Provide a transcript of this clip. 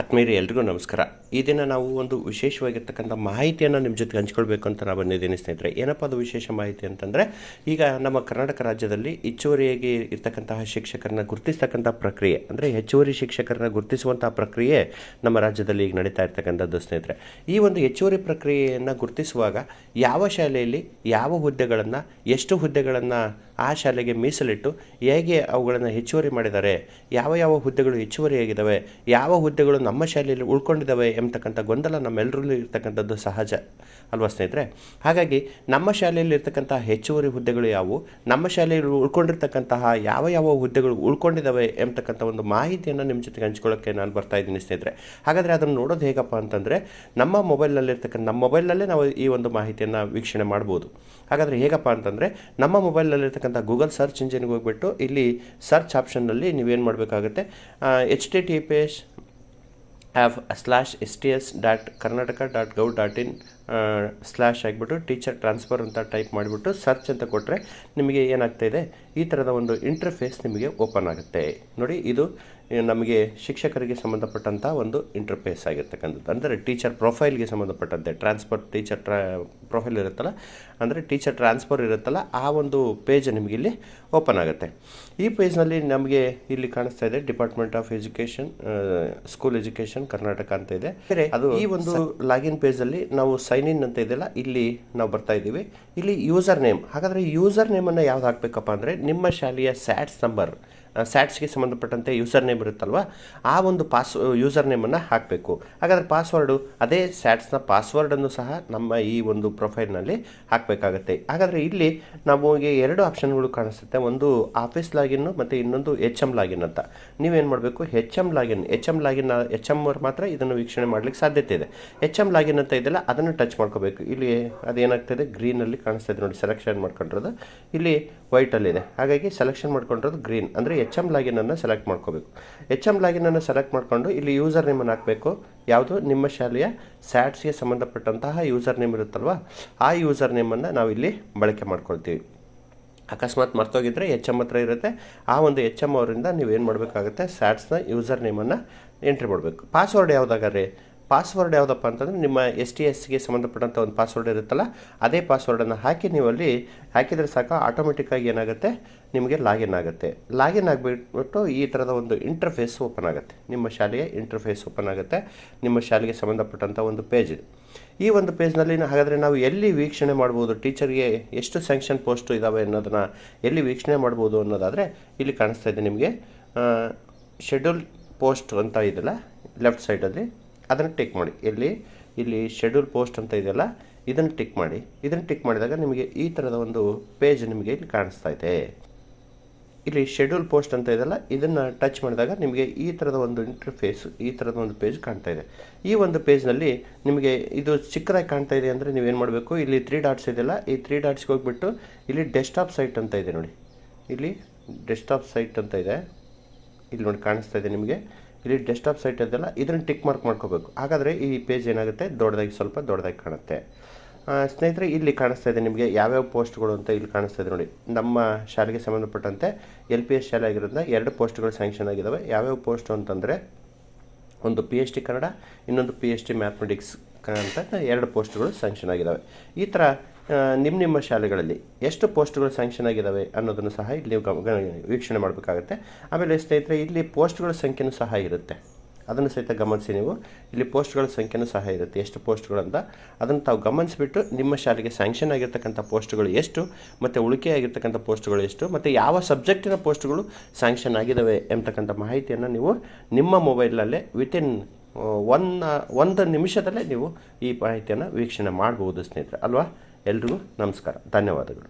ಆತ್ಮೀಯರೇ, ಎಲ್ರಿಗೂ ನಮಸ್ಕಾರ. ಈ ದಿನ ನಾವು ಒಂದು ವಿಶೇಷವಾಗಿರ್ತಕ್ಕಂಥ ಮಾಹಿತಿಯನ್ನು ನಿಮ್ಮ ಜೊತೆಗೆ ಹಂಚ್ಕೊಳ್ಬೇಕು ಅಂತ ನಾವು ಬಂದಿದ್ದೀನಿ ಸ್ನೇಹಿತರೆ ಏನಪ್ಪ ಅದು ವಿಶೇಷ ಮಾಹಿತಿ ಅಂತಂದರೆ, ಈಗ ನಮ್ಮ ಕರ್ನಾಟಕ ರಾಜ್ಯದಲ್ಲಿ ಹೆಚ್ಚುವರಿಯಾಗಿ ಇರ್ತಕ್ಕಂತಹ ಶಿಕ್ಷಕರನ್ನ ಗುರುತಿಸ್ತಕ್ಕಂಥ ಪ್ರಕ್ರಿಯೆ, ಅಂದರೆ ಹೆಚ್ಚುವರಿ ಶಿಕ್ಷಕರನ್ನ ಗುರುತಿಸುವಂತಹ ಪ್ರಕ್ರಿಯೆ ನಮ್ಮ ರಾಜ್ಯದಲ್ಲಿ ಈಗ ನಡೀತಾ ಇರ್ತಕ್ಕಂಥದ್ದು ಸ್ನೇಹಿತರೆ. ಈ ಒಂದು ಹೆಚ್ಚುವರಿ ಪ್ರಕ್ರಿಯೆಯನ್ನು ಗುರುತಿಸುವಾಗ ಯಾವ ಶಾಲೆಯಲ್ಲಿ ಯಾವ ಹುದ್ದೆಗಳನ್ನು, ಎಷ್ಟು ಹುದ್ದೆಗಳನ್ನು ಆ ಶಾಲೆಗೆ ಮೀಸಲಿಟ್ಟು ಹೇಗೆ ಅವುಗಳನ್ನು ಹೆಚ್ಚುವರಿ ಮಾಡಿದ್ದಾರೆ ಯಾವ ಯಾವ ಹುದ್ದೆಗಳು ಹೆಚ್ಚುವರಿಯಾಗಿದ್ದಾವೆ? ಯಾವ ಹುದ್ದೆಗಳು ನಮ್ಮ ಶಾಲೆಯಲ್ಲಿ ಉಳ್ಕೊಂಡಿದ್ದಾವೆ ಎಂಬತಕ್ಕಂಥ ಗೊಂದಲ ನಮ್ಮೆಲ್ಲರಲ್ಲೂ ಇರ್ತಕ್ಕಂಥದ್ದು ಸಹಜ, ಅಲ್ವಾ ಸ್ನೇಹಿತರೆ? ಹಾಗಾಗಿ ನಮ್ಮ ಶಾಲೆಯಲ್ಲಿ ಇರ್ತಕ್ಕಂತಹ ಹೆಚ್ಚುವರಿ ಹುದ್ದೆಗಳು ಯಾವುವು? ನಮ್ಮ ಶಾಲೆಯಲ್ಲಿ ಉಳ್ಕೊಂಡಿರ್ತಕ್ಕಂತಹ ಯಾವ ಯಾವ ಹುದ್ದೆಗಳು ಉಳ್ಕೊಂಡಿದ್ದಾವೆ ಎಂಬತಕ್ಕಂಥ ಒಂದು ಮಾಹಿತಿಯನ್ನು ನಿಮ್ಮ ಜೊತೆಗೆ ಹಂಚ್ಕೊಳ್ಳೋಕ್ಕೆ ನಾನು ಬರ್ತಾ ಇದ್ದೀನಿ ಸ್ನೇಹಿತರೆ. ಹಾಗಾದರೆ ಅದನ್ನು ನೋಡೋದು ಹೇಗಪ್ಪ ಅಂತಂದರೆ, ನಮ್ಮ ಮೊಬೈಲ್ನಲ್ಲಿರ್ತಕ್ಕಂಥ ನಮ್ಮ ಮೊಬೈಲ್ನಲ್ಲೇ ನಾವು ಈ ಒಂದು ಮಾಹಿತಿಯನ್ನು ವೀಕ್ಷಣೆ ಮಾಡ್ಬೋದು. ಹಾಗಾದರೆ ಹೇಗಪ್ಪ ಅಂತಂದರೆ, ನಮ್ಮ ಮೊಬೈಲ್ನಲ್ಲಿರ್ತಕ್ಕಂಥ ಗೂಗಲ್ ಸರ್ಚ್ ಇಂಜಿನ್ಗೆ ಹೋಗ್ಬಿಟ್ಟು ಇಲ್ಲಿ ಸರ್ಚ್ ಆಪ್ಷನ್ನಲ್ಲಿ ನೀವೇನು ಮಾಡಬೇಕಾಗುತ್ತೆ? H T T P S slash S T S dot Karnataka dot gov dot in slash ಆಗಿಬಿಟ್ಟು ಟೀಚರ್ ಟ್ರಾನ್ಸ್ಫರ್ ಅಂತ ಟೈಪ್ ಮಾಡಿಬಿಟ್ಟು ಸರ್ಚ್ ಅಂತ ಕೊಟ್ಟರೆ ನಿಮಗೆ ಏನಾಗ್ತಾ ಇದೆ? ಈ ಥರದ ಒಂದು ಇಂಟರ್ಫೇಸ್ ನಿಮಗೆ ಓಪನ್ ಆಗುತ್ತೆ. ನೋಡಿ, ಇದು ನಮಗೆ ಶಿಕ್ಷಕರಿಗೆ ಸಂಬಂಧಪಟ್ಟಂಥ ಒಂದು ಇಂಟರ್ಫೇಸ್ ಆಗಿರ್ತಕ್ಕಂಥದ್ದು. ಅಂದರೆ ಟೀಚರ್ ಪ್ರೊಫೈಲ್ಗೆ ಸಂಬಂಧಪಟ್ಟಂತೆ ಟ್ರಾನ್ಸ್ಫರ್ ಟೀಚರ್ ಟ್ರಾ ಪ್ರೊಫೈಲ್ ಇರುತ್ತಲ್ಲ ಅಂದರೆ ಟೀಚರ್ ಟ್ರಾನ್ಸ್ಫರ್ ಇರುತ್ತಲ್ಲ ಆ ಒಂದು ಪೇಜ್ ನಿಮಗೆ ಇಲ್ಲಿ ಓಪನ್ ಆಗುತ್ತೆ. ಈ ಪೇಜ್ನಲ್ಲಿ ನಮಗೆ ಇಲ್ಲಿ ಕಾಣಿಸ್ತಾ ಇದೆ department of education school education Karnataka ಅಂತ ಇದೆ. ಬೇರೆ ಅದು ಈ ಒಂದು ಲಾಗಿನ್ ಪೇಜಲ್ಲಿ ನಾವು ಸೈನ್ ಇನ್ ಅಂತ ಇದೆಯಲ್ಲ ಇಲ್ಲಿ ನಾವು ಬರ್ತಾ ಇದ್ದೀವಿ. ಇಲ್ಲಿ ಯೂಸರ್ ನೇಮ್ ಹಾಗಾದರೆ ಯೂಸರ್ ನೇಮನ್ನು ಯಾವ್ದು ಹಾಕಬೇಕಪ್ಪ ಅಂದರೆ ನಿಮ್ಮ ಶಾಲೆಯ ಸ್ಯಾಟ್ಸ್ ನಂಬರ್ ಸ್ಯಾಟ್ಸ್ಗೆ ಸಂಬಂಧಪಟ್ಟಂತೆ ಯೂಸರ್ ನೇಮ್ ಇರುತ್ತಲ್ವ, ಆ ಒಂದು ಪಾಸ್ ಯೂಸರ್ ನೇಮನ್ನು ಹಾಕಬೇಕು. ಹಾಗಾದರೆ ಪಾಸ್ವರ್ಡು ಅದೇ ಸ್ಯಾಟ್ಸ್ನ ಪಾಸ್ವರ್ಡನ್ನು ಸಹ ನಮ್ಮ ಈ ಒಂದು ಪ್ರೊಫೈಲ್ನಲ್ಲಿ ಹಾಕಬೇಕಾಗತ್ತೆ. ಹಾಗಾದರೆ ಇಲ್ಲಿ ನಮಗೆ ಎರಡು ಆಪ್ಷನ್ಗಳು ಕಾಣಿಸುತ್ತೆ. ಒಂದು ಆಫೀಸ್ ಲಾಗಿನ್ನು ಮತ್ತು ಇನ್ನೊಂದು ಎಚ್ ಎಂ ಲಾಗಿನ್ ಅಂತ. ನೀವೇನು ಮಾಡಬೇಕು? H M login H M login H M ಅವ್ರು ಮಾತ್ರ ಇದನ್ನು ವೀಕ್ಷಣೆ ಮಾಡಲಿಕ್ಕೆ ಸಾಧ್ಯತೆ ಇದೆ. ಎಚ್ ಎಂ ಲಾಗಿನ್ ಅಂತ ಇದೆಯಲ್ಲ, ಅದನ್ನು ಟಚ್ ಮಾಡ್ಕೋಬೇಕು. ಇಲ್ಲಿ ಅದೇನಾಗ್ತದೆ? ಗ್ರೀನಲ್ಲಿ ಕಾಣಿಸ್ತಾ ಇದೆ ನೋಡಿ ಸೆಲೆಕ್ಷನ್ ಮಾಡ್ಕೊಂಡಿರೋದು. ಇಲ್ಲಿ ವೈಟಲ್ಲಿದೆ ಹಾಗಾಗಿ ಸೆಲೆಕ್ಷನ್ ಮಾಡ್ಕೊಂಡಿರೋದು ಗ್ರೀನ್ ಅಂದರೆ ಎಚ್ ಎಂ ಲಾಗಿನನ್ನು ಸೆಲೆಕ್ಟ್ ಮಾಡ್ಕೋಬೇಕು. ಎಚ್ ಎಂ ಲಾಗಿನನ್ನು ಸೆಲೆಕ್ಟ್ ಮಾಡಿಕೊಂಡು ಇಲ್ಲಿ ಯೂಸರ್ ನೇಮನ್ನು ಹಾಕಬೇಕು. ಯಾವುದು? ನಿಮ್ಮ ಶಾಲೆಯ ಸ್ಯಾಟ್ಸ್ಗೆ ಸಂಬಂಧಪಟ್ಟಂತಹ ಯೂಸರ್ ನೇಮ್ ಇರುತ್ತಲ್ವ? ಆ ಯೂಸರ್ ನೇಮನ್ನು ನಾವು ಇಲ್ಲಿ ಬಳಕೆ ಮಾಡ್ಕೊಳ್ತೀವಿ. ಅಕಸ್ಮಾತ್ ಮರ್ತೋಗಿದ್ರೆ ಎಚ್ ಎಂ ಹತ್ರ ಇರುತ್ತೆ. ಆ ಒಂದು ಎಚ್ ಎಂ ಅವರಿಂದ ನೀವು ಏನು ಮಾಡಬೇಕಾಗುತ್ತೆ ಸ್ಯಾಟ್ಸ್ನ ಯೂಸರ್ ನೇಮನ್ನು ಎಂಟ್ರಿ ಮಾಡಬೇಕು. ಪಾಸ್ವರ್ಡ್ ಯಾವುದಾಗಾರೆ ಪಾಸ್ವರ್ಡ್ ಯಾವುದಪ್ಪ ಅಂತಂದರೆ ನಿಮ್ಮ ಎಸ್ ಟಿ ಎಸ್ಗೆ ಸಂಬಂಧಪಟ್ಟಂಥ ಒಂದು ಪಾಸ್ವರ್ಡ್ ಇರುತ್ತಲ್ಲ, ಅದೇ ಪಾಸ್ವರ್ಡನ್ನು ಹಾಕಿ ನೀವು ಅಲ್ಲಿ ಹಾಕಿದರೆ ಸಾಕು ಆಟೋಮೆಟಿಕ್ಕಾಗಿ ಏನಾಗುತ್ತೆ? ನಿಮಗೆ ಲಾಗಿನ್ ಆಗುತ್ತೆ. ಲಾಗಿನ್ ಆಗಿಬಿಟ್ಬಿಟ್ಟು ಈ ಥರದ ಒಂದು ಇಂಟರ್ಫೇಸ್ ಓಪನ್ ಆಗುತ್ತೆ. ನಿಮ್ಮ ಶಾಲೆಯ ಇಂಟರ್ಫೇಸ್ ಓಪನ್ ಆಗುತ್ತೆ. ನಿಮ್ಮ ಶಾಲೆಗೆ ಸಂಬಂಧಪಟ್ಟಂಥ ಒಂದು ಪೇಜ್ ಇದು. ಈ ಒಂದು ಪೇಜ್ನಲ್ಲಿ ಹಾಗಾದರೆ ನಾವು ಎಲ್ಲಿ ವೀಕ್ಷಣೆ ಮಾಡ್ಬೋದು? ಟೀಚರ್ಗೆ ಎಷ್ಟು ಸ್ಯಾಂಕ್ಷನ್ ಪೋಸ್ಟು ಇದ್ದಾವೆ ಅನ್ನೋದನ್ನು ಎಲ್ಲಿ ವೀಕ್ಷಣೆ ಮಾಡ್ಬೋದು ಅನ್ನೋದಾದರೆ ಇಲ್ಲಿ ಕಾಣಿಸ್ತಾ ಇದೆ ನಿಮಗೆ. ಶೆಡ್ಯೂಲ್ ಪೋಸ್ಟ್ ಅಂತ ಇದೆಯಲ್ಲ ಲೆಫ್ಟ್ ಸೈಡಲ್ಲಿ ಅದನ್ನು ಟಿಕ್ ಮಾಡಿ. ಇಲ್ಲಿ ಇಲ್ಲಿ ಶೆಡ್ಯೂಲ್ ಪೋಸ್ಟ್ ಅಂತ ಇದೆಯಲ್ಲ, ಇದನ್ನು ಟಿಕ್ ಮಾಡಿ. ಇದನ್ನು ಟಿಕ್ ಮಾಡಿದಾಗ ನಿಮಗೆ ಈ ಥರದ ಒಂದು ಪೇಜ್ ನಿಮಗೆ ಇಲ್ಲಿ ಕಾಣಿಸ್ತಾ ಇದೆ. ಇಲ್ಲಿ ಶೆಡ್ಯೂಲ್ ಪೋಸ್ಟ್ ಅಂತ ಇದೆಯಲ್ಲ, ಇದನ್ನು ಟಚ್ ಮಾಡಿದಾಗ ನಿಮಗೆ ಈ ಥರದ ಒಂದು ಇಂಟರ್ಫೇಸ್ ಈ ಥರದ ಒಂದು ಪೇಜ್ ಕಾಣ್ತಾ ಇದೆ. ಈ ಒಂದು ಪೇಜ್ನಲ್ಲಿ ನಿಮಗೆ ಇದು ಚಿಕ್ಕದಾಗಿ ಕಾಣ್ತಾ ಇದೆ ಅಂದರೆ ನೀವೇನು ಮಾಡಬೇಕು? ಇಲ್ಲಿ ತ್ರೀ ಡಾಟ್ಸ್ ಇದೆಯಲ್ಲ, ಈ ತ್ರೀ ಡಾಟ್ಸ್ಗೆ ಹೋಗ್ಬಿಟ್ಟು ಇಲ್ಲಿ ಡೆಸ್ಕ್ಟಾಪ್ ಸೈಟ್ ಅಂತ ಇದೆ ನೋಡಿ. ಇಲ್ಲಿ ಡೆಸ್ಕ್ಟಾಪ್ ಸೈಟ್ ಅಂತ ಇದೆ. ಇಲ್ಲಿ ನೋಡಿ ಕಾಣಿಸ್ತಾ ಇದೆ ನಿಮಗೆ. ಇಲ್ಲಿ ಡೆಸ್ಕ್ಟಾಪ್ ಸೈಟ್ ಇದೆಲ್ಲ ಇದನ್ನು ಟಿಕ್ ಮಾರ್ಕ್ ಮಾಡ್ಕೋಬೇಕು. ಹಾಗಾದರೆ ಈ ಪೇಜ್ ಏನಾಗುತ್ತೆ? ದೊಡ್ಡದಾಗಿ ಸ್ವಲ್ಪ ದೊಡ್ಡದಾಗಿ ಕಾಣುತ್ತೆ. ಸ್ನೇಹಿತರೆ, ಇಲ್ಲಿ ಕಾಣಿಸ್ತಾ ಇದೆ ನಿಮಗೆ ಯಾವ್ಯಾವ ಪೋಸ್ಟ್ಗಳು ಅಂತ ಇಲ್ಲಿ ಕಾಣಿಸ್ತಾ ಇದೆ ನೋಡಿ. ನಮ್ಮ ಶಾಲೆಗೆ ಸಂಬಂಧಪಟ್ಟಂತೆ ಎಲ್ ಪಿ ಎಸ್ ಶಾಲೆ ಆಗಿರೋದ್ರಿಂದ ಎರಡು ಪೋಸ್ಟ್ಗಳು ಸ್ಯಾಂಕ್ಷನ್ ಆಗಿದ್ದಾವೆ ಯಾವ್ಯಾವ ಪೋಸ್ಟು ಅಂತಂದರೆ, ಒಂದು ಪಿ ಎಚ್ ಡಿ ಕನ್ನಡ, ಇನ್ನೊಂದು ಪಿ ಎಚ್ ಡಿ ಮ್ಯಾಥಮೆಟಿಕ್ಸ್ ಅಂತ ಎರಡು ಪೋಸ್ಟ್ಗಳು ಸ್ಯಾಂಕ್ಷನ್ ಆಗಿದ್ದಾವೆ ಈ ಥರ ನಿಮ್ಮ ನಿಮ್ಮ ಶಾಲೆಗಳಲ್ಲಿ ಎಷ್ಟು ಪೋಸ್ಟ್ಗಳು ಸ್ಯಾಂಕ್ಷನ್ ಆಗಿದ್ದಾವೆ ಅನ್ನೋದನ್ನು ಸಹ ಇಲ್ಲಿ ವೀಕ್ಷಣೆ ಮಾಡಬೇಕಾಗುತ್ತೆ. ಆಮೇಲೆ ಸ್ನೇಹಿತರೆ, ಇಲ್ಲಿ ಪೋಸ್ಟ್ಗಳ ಸಂಖ್ಯೆನೂ ಸಹ ಇರುತ್ತೆ. ಅದನ್ನು ಸಹಿತ ಗಮನಿಸಿ ನೀವು. ಇಲ್ಲಿ ಪೋಸ್ಟ್ಗಳ ಸಂಖ್ಯೆನೂ ಸಹ ಇರುತ್ತೆ. ಎಷ್ಟು ಪೋಸ್ಟ್ಗಳಂತ. ಅದನ್ನು ತಾವು ಗಮನಿಸಿಬಿಟ್ಟು ನಿಮ್ಮ ಶಾಲೆಗೆ ಸ್ಯಾಂಕ್ಷನ್ ಆಗಿರ್ತಕ್ಕಂಥ ಪೋಸ್ಟ್ಗಳು ಎಷ್ಟು, ಮತ್ತು ಉಳಿಕೆ ಆಗಿರ್ತಕ್ಕಂಥ ಪೋಸ್ಟ್ಗಳು ಎಷ್ಟು, ಮತ್ತು ಯಾವ ಸಬ್ಜೆಕ್ಟಿನ ಪೋಸ್ಟ್ಗಳು ಸ್ಯಾಂಕ್ಷನ್ ಆಗಿದ್ದಾವೆ ಎಂಬತಕ್ಕಂಥ ಮಾಹಿತಿಯನ್ನು ನೀವು ನಿಮ್ಮ ಮೊಬೈಲಲ್ಲೇ ವಿತಿನ್ ಒನ್ ಒಂದು ನಿಮಿಷದಲ್ಲೇ ನೀವು ಈ ಮಾಹಿತಿಯನ್ನು ವೀಕ್ಷಣೆ ಮಾಡ್ಬೋದು ಸ್ನೇಹಿತರೆ. ಅಲ್ವಾ? ಎಲ್ರಿಗೂ ನಮಸ್ಕಾರ. ಧನ್ಯವಾದಗಳು.